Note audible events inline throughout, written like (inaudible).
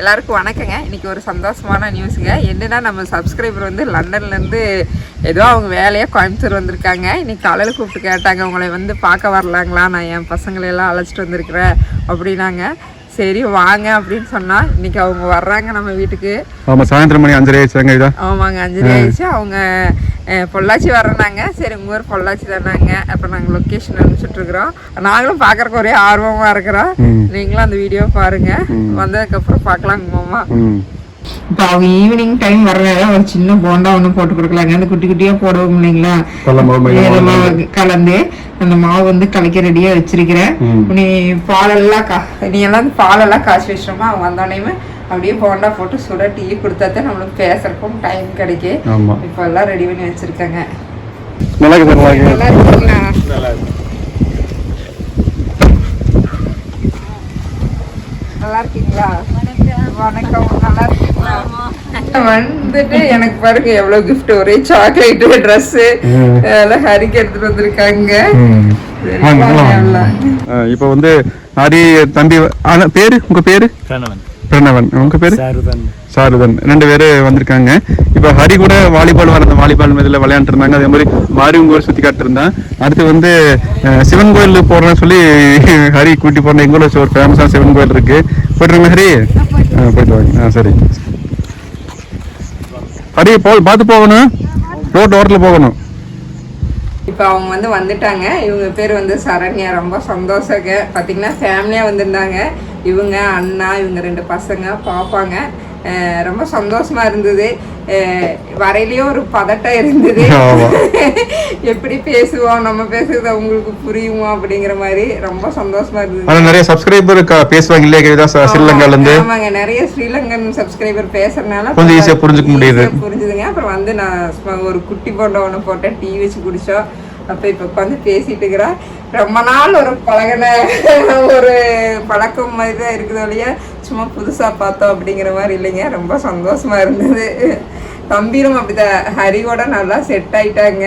எல்லாருக்கும் வணக்கங்க. இன்றைக்கி ஒரு சந்தோஷமான நியூஸுங்க என்னென்னா நம்ம சப்ஸ்கிரைபர் வந்து லண்டன்லேருந்து ஏதோ அவங்க வேலையாக கோயம்புத்தூர் வந்திருக்காங்க. இன்றைக்கி காலையில் கூப்பிட்டு கேட்டாங்க உங்களை வந்து பார்க்க வரலாங்களா? நான் என் பசங்களை எல்லாம் அழைச்சிட்டு வந்திருக்கிறேன். அப்படின்னாங்க. சரி வாங்க அப்படின்னு சொன்னா இன்னைக்கு அவங்க வர்றாங்க நம்ம வீட்டுக்கு. ஆமா சாயந்தரம் மணி அஞ்சரை ஆயிடுச்சாங்க இதா? ஆமாங்க அஞ்சலி ஆயிடுச்சு. அவங்க பொள்ளாச்சி வரனாங்க சரி உங்கள் ஊர் பொள்ளாச்சி தானாங்க. அப்போ நாங்கள் லொக்கேஷன் அனுப்பிச்சுட்ருக்குறோம் நாங்களும் பார்க்கறக்கு ஒரே ஆர்வமாக இருக்கிறோம். நீங்களும் அந்த வீடியோ பாருங்க. வந்ததுக்கப்புறம் பார்க்கலாங்க மாமா. இப்போ அவங்க ஈவினிங் டைம் வர்றதால ஒரு சின்ன போண்டா ஒன்று போட்டு கொடுக்கலாங்க. அந்த குட்டி குட்டியாக போடுவோம் இல்லைங்களா? கலந்து அந்த மாவு வந்து கலக்க ரெடியாக வச்சிருக்கிறேன். நீ பாலெல்லாம் கா நீ எல்லாம் பாலெல்லாம் காய்ச்சி வச்சிட்டோமா? அவங்க வந்தோடனே அப்படியே போண்டா போட்டு சுட டீ கொடுத்தா தான் நம்மளுக்கு பேசுறதுக்கும் டைம் கிடைக்கும் ஆமா. இப்போ எல்லாம் ரெடி பண்ணி வச்சிருக்காங்க. நல்லா இருக்கு சார் நல்லா இருக்கு. நல்லா இருக்குங்களா நல்லா இருக்கீங்களா? வணக்கம் நல்லா இருக்கீங்களா? வந்துட்டு எனக்கு பாருங்க எவ்வளவு gift ஒரே சாக்லேட் Dress ம். எல்லாம் ஹரிக்கு எடுத்துட்டு வந்திருக்காங்க. இப்போ வந்து ஹரி தம்பி ஆனா, பேரு? உங்க பேரு? பிரணவன். உங்க பேரு? சாருதான். ரெண்டு பேரு வந்திருக்காங்க. இப்போ ஹரி கூட வாலிபால் வர அந்த வாலிபால் இதில் விளையாண்டு இருந்தாங்க. அதே மாதிரி மாரி உங்க ஊர் சுத்தி காட்டிருந்தான் அடுத்து வந்து சிவன் கோயில் போறேன்னு சொல்லி ஹரி கூட்டி போறேன் எங்க ஊர்ல ஒரு ஃபேமஸான சிவன் கோயில் இருக்கு. போயிட்டுருங்க ஹரி. ஆ, போயிட்டு வாங்க. ஆ சரி. அப்படியே போ பார்த்து போகணும். ரோட் ஓரத்தில் போகணும். இப்போ அவங்க வந்து வந்துட்டாங்க. இவங்க பேர் வந்து சரண்யா. ரொம்ப சந்தோஷங்க. பார்த்தீங்கன்னா ஃபேமிலியாக வந்திருந்தாங்க. இவங்க அண்ணா இவங்க ரெண்டு பசங்க பாப்பாங்க. ரொம்ப சந்தோஷமா இருந்தது. அஹ் வரையிலயே ஒரு பதட்டம் இருந்தது. (laughs) எப்படி பேசுவோம் நம்ம பேசுறது அவங்களுக்கு புரியுமா அப்படிங்கிற மாதிரி ரொம்ப சந்தோஷமா இருந்தது. நிறைய சப்ஸ்கிரைபர் பேசுவாங்க இல்லையா ஸ்ரீலங்கால இருந்து ஆமாங்க நிறைய ஸ்ரீலங்கன் சப்ஸ்கிரைபர் பேசுறதுனால கொஞ்சம் ஆ புரிஞ்சுக்க முடியுது. புரிஞ்சுதுங்க. அப்புறம் வந்து நான் ஒரு குட்டி போண்டா ஒன்று போட்டேன் டீ வச்சு குடிச்சோம். அப்ப இப்ப உட்காந்து பேசிட்டு இருக்கிறா ரொம்ப நாள் ஒரு பழகின ஒரு பழக்கம் மாதிரி தான் இருக்குது ஒழிய. சும்மா புதுசா பார்த்தோம் அப்படிங்கிற மாதிரி இல்லைங்க. ரொம்ப சந்தோஷமா இருந்தது. தம்பியும் அப்படிதான். ஹரியோட நல்லா செட் ஆயிட்டாங்க.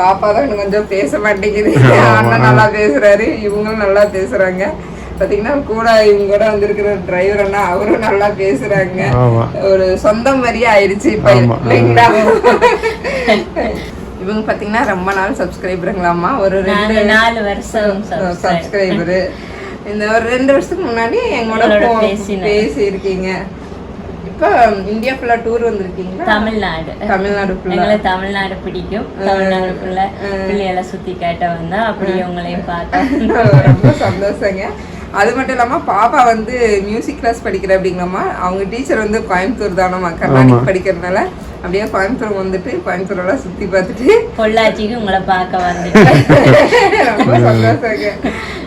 பாப்பா தான் இன்னும் கொஞ்சம் பேச மாட்டேங்குது. அண்ணன் நல்லா பேசுறாரு. இவங்களும் நல்லா பேசுறாங்க. பாத்தீங்கன்னா கூட இவங்க கூட வந்திருக்கிற டிரைவர் அண்ணா அவரும் நல்லா பேசுறாங்க. ஒரு சொந்தம் மாதிரியே ஆயிடுச்சு இப்ப. இல்லைங்களா? இவங்க பாத்தீங்கன்னா ரொம்ப நாள் சப்ஸ்கிரைபருங்களாமா ஒரு ரெண்டு நாலு வருஷம். சப்ஸ்கிரைபரு இந்த ஒரு ரெண்டு வருஷத்துக்கு முன்னாடி எங்களோட. பேசி இருக்கீங்க இப்ப இந்தியா ஃபுல்லா டூர் வந்திருக்கீங்களா? தமிழ்நாடு. தமிழ்நாடு எங்களுக்கு தமிழ்நாடு பிடிக்கும். தமிழ்நாடுக்குள்ள பிள்ளைகளை சுத்தி காட்ட வந்தா அப்படியே உங்களையும் பார்த்தோம் (laughs) ரொம்ப சந்தோஷங்க. அது மட்டும் இல்லாம பாப்பா வந்து மியூசிக் கிளாஸ் படிக்கிற அப்படிங்களாமா அவங்க டீச்சர் வந்து கோயம்புத்தூர் தானம்மா. கர்நாடக் படிக்கிறதுனால அப்படியே கோயம்புத்தூர் வந்துட்டு கோயம்புத்தூர் எல்லாம் சுத்தி பார்த்துட்டு. பொள்ளாச்சிக்கு உங்களை பார்க்க வந்துட்டு ரொம்ப சந்தோஷங்க.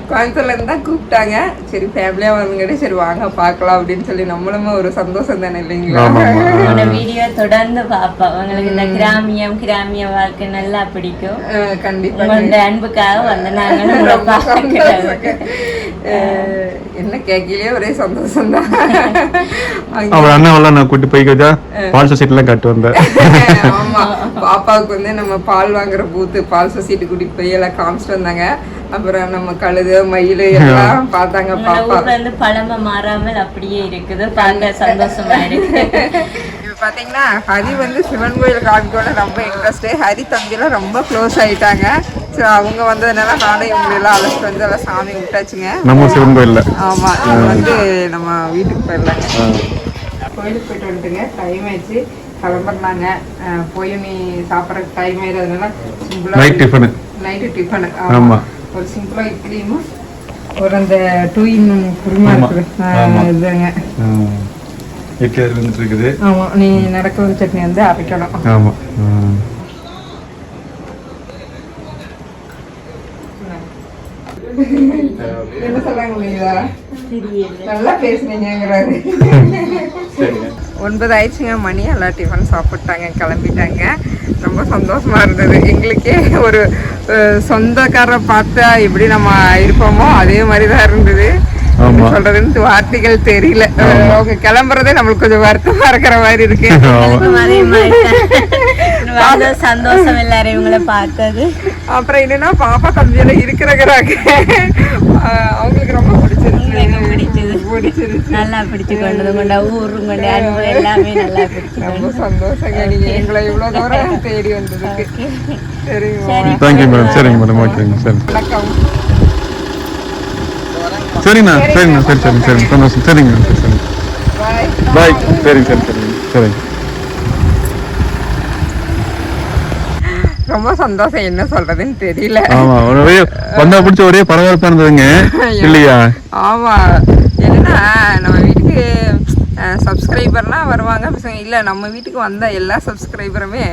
கோயம்புத்தூர்ல இருந்து தான் கூப்பிட்டாங்க. சரி ஃபேமிலியா வந்துங்கிட்டு சரி வாங்க பார்க்கலாம் அப்படின்னு சொல்லி நம்மளும் ஒரு சந்தோஷம் தானே இல்லைங்களா? உங்களோட வீடியோ தொடர்ந்து பார்ப்போம். உங்களுக்கு இந்த கிராமியம் கிராமிய வாழ்க்கை நல்லா பிடிக்கும். கண்டிப்பா உங்களோட அன்புக்காக வந்து நாங்களும் என்ன கேட்கலையே ஒரே சந்தோஷம் தான் அவர் அண்ணாவெல்லாம் நான் கூட்டி போய் கவிதா பால் சொசைட்டிலாம் காட்டு வந்தேன். ஆமா. பாப்பாவுக்கு வந்து நம்ம பால் வாங்குற பூத்து பால் சொசைட்டி கூட்டிட்டு போய் எல்லாம் காமிச்சிட்டு வந்தாங்க. அப்புறம் நம்ம கழுது மயில் (laughs) எல்லாம் பார்த்தாங்க பாப்பா. இருந்து பழமை மாறாமல் அப்படியே இருக்குது. பார்க்க சந்தோஷமா இருக்கு. (laughs) இப்ப பாத்தீங்கன்னா ஹரி வந்து சிவன் கோயில் காமிக்கோட ரொம்ப இன்ட்ரெஸ்ட் ஹரி தம்பிலாம் ரொம்ப க்ளோஸ் ஆயிட்டாங்க. ஸோ அவங்க வந்ததுனால நானும் இவங்களெல்லாம் அழைச்சிட்டு வந்து எல்லாம் சாமி விட்டாச்சுங்க நம்ம சிவன் கோயில்ல. ஆமா இவங்க வந்து நம்ம வீட்டுக்கு போயிடலாங்க. கோயிலுக்கு போயிட்டு வந்துட்டுங்க. டைம் ஆயிடுச்சு. கிளம்புறாங்க போய் நீ சாப்பிட்ற டைம் ஆயிடுறதுனால நைட் டிஃபனு நைட்டு டிஃபனு ஆமா. ஒரு சிம்பிளா இட்லியும் ஒரு அந்த டூ இன் குருமா. இருக்குது. இதுங்க இட்லி அது வந்துட்டு இருக்குது. ஆமா நீ நடக்கிற சட்னி வந்து அரைக்கணும். ஆமா. என்ன சொல்றாங்க நல்லா பேசுனீங்கிறாரு ஒன்பது ஆயிடுச்சுங்க மணி. எல்லாம் டிஃபன் சாப்பிட்டாங்க கிளம்பிட்டாங்க. ரொம்ப சந்தோஷமா இருந்தது. எங்களுக்கே ஒரு சொந்தக்காரரை பார்த்தா எப்படி நம்ம இருப்போமோ அதே மாதிரி தான் இருந்தது. சொல்றதுன்னு வார்த்தைகள் தெரியல. அவங்க கிளம்புறதே நம்மளுக்கு கொஞ்சம் வருத்தமா இருக்கிற மாதிரி இருக்கு. (laughs) சந்தோஷம் எல்லாரும் இவங்களை பார்த்தது. அப்புறம் என்னன்னா பாப்பா தம்பியில இருக்கிறகிறாங்க அவங்களுக்கு ரொம்ப நல்லா பிடிச்சு கொண்டது கொண்ட ஊரும் கொண்ட அன்பு எல்லாமே நல்லா பிடிச்சு ரொம்ப சந்தோஷங்க நீங்க. எங்களை இவ்வளவு தூரம் (laughs) தேடி வந்ததுக்கு. சரிங்க தேங்க்யூ மேடம் சரிங்க மேடம் ஓகேங்க சரி வணக்கம். சரிங்கண்ணா சரிங்கண்ணா சரி சரி சரி. சந்தோஷம். சரிங்க மேடம் சரி. பாய் சரிங்க சரி சரிங்க. சரிங்க. ரொம்ப சந்தோஷம். என்ன சொல்றதுன்னு தெரியல. ஆமா ஒரே வந்தா பிடிச்ச ஒரே பரபரப்பா இருந்ததுங்க. இல்லையா? ஆமா. என்னன்னா நம்ம வீட்டுக்கு சப்ஸ்கிரைபர்லாம் வருவாங்க. பசங்க இல்லை நம்ம வீட்டுக்கு வந்த எல்லா சப்ஸ்கிரைபருமே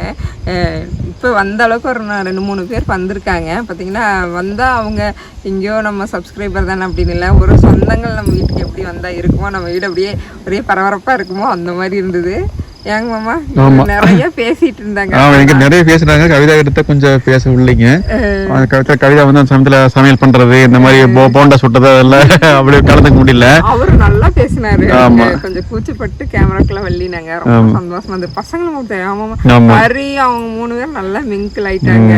இப்போ வந்த அளவுக்கு ஒரு ரெண்டு மூணு பேர் வந்திருக்காங்க. பார்த்தீங்கன்னா வந்தால் அவங்க எங்கேயோ நம்ம சப்ஸ்கிரைபர் தானே அப்படின்னு இல்லை ஒரு சொந்தங்கள் நம்ம வீட்டுக்கு எப்படி வந்தால் இருக்குமோ நம்ம வீடு அப்படியே ஒரே பரபரப்பாக இருக்குமோ அந்த மாதிரி இருந்தது. ஏங்க மாமா. நிறைய பேசிட்டு இருந்தாங்க ஆமா நிறைய பேசுறாங்க கவிதா கிட்ட கொஞ்சம் பேச அந்த கவிதா கவிதா வந்து சமயத்துல சமையல் பண்றது இந்த மாதிரி போண்டா சுட்டது அதெல்லாம் (laughs) அப்படியே கலந்துக்க முடியல. அவரு நல்லா பேசினாரு. கொஞ்சம் கூச்சப்பட்டு கேமராக்கெல்லாம் வெள்ளினாங்க. ரொம்ப சந்தோஷமா இருந்தது. பசங்களும் ஆமாமா ஆமா. ஹரி அவங்க மூணு பேரும் நல்லா மிங்கிள் ஆயிட்டாங்க.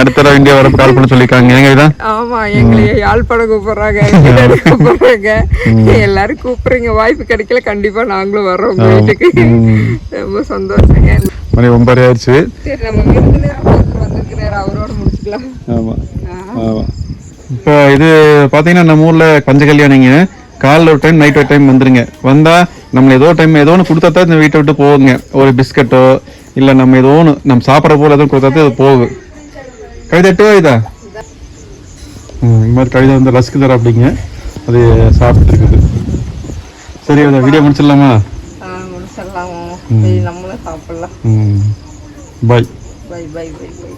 அடுத்த தடவை இந்தியா வரப்ப கால் பண்ண சொல்லிருக்காங்க ஏங்க ஆமா எங்களையே யாழ்ப்பாணம் கூப்பிடுறாங்க கூப்பிடுறாங்க. எல்லாரும் கூப்பிடுறீங்க. வாய்ப்பு கிடைக்கல. கண்டிப்பா நாங்களும் வர்றோம். உங்க வீட்டுக்கு ரொம்ப சந்தோஷங்க. மணி ஒன்பது ஆயிடுச்சு. சரி நம்ம விருந்தினர் ஒருத்தர் வந்திருக்கிறாரு. அவரோட முடிச்சுக்கலாம். ஆமா. ஆமா. இப்போ இது பாத்தீங்கன்னா நம்ம ஊர்ல பஞ்ச கல்யாணிங்க காலைல ஒரு டைம் நைட் ஒரு டைம் வந்துருங்க. வந்தா நம்ம ஏதோ டைம் ஏதோ ஒன்று கொடுத்தா தான் இந்த வீட்டை விட்டு போகுங்க. ஒரு பிஸ்கட்டோ இல்ல நம்ம ஏதோ ஒன்று நம்ம சாப்பிட்ற போல எதுவும் கொடுத்தா தான் அது போகும். கவிதை எட்டு இதா? இந்த மாதிரி கவிதை வந்து ரசிக்கு தர அப்படிங்க. அது சாப்பிட்டு இருக்குது சரி வீடியோ முடிச்சிடலாம்? நம்மளும் சாப்பிடலாம். Bye bye bye bye bye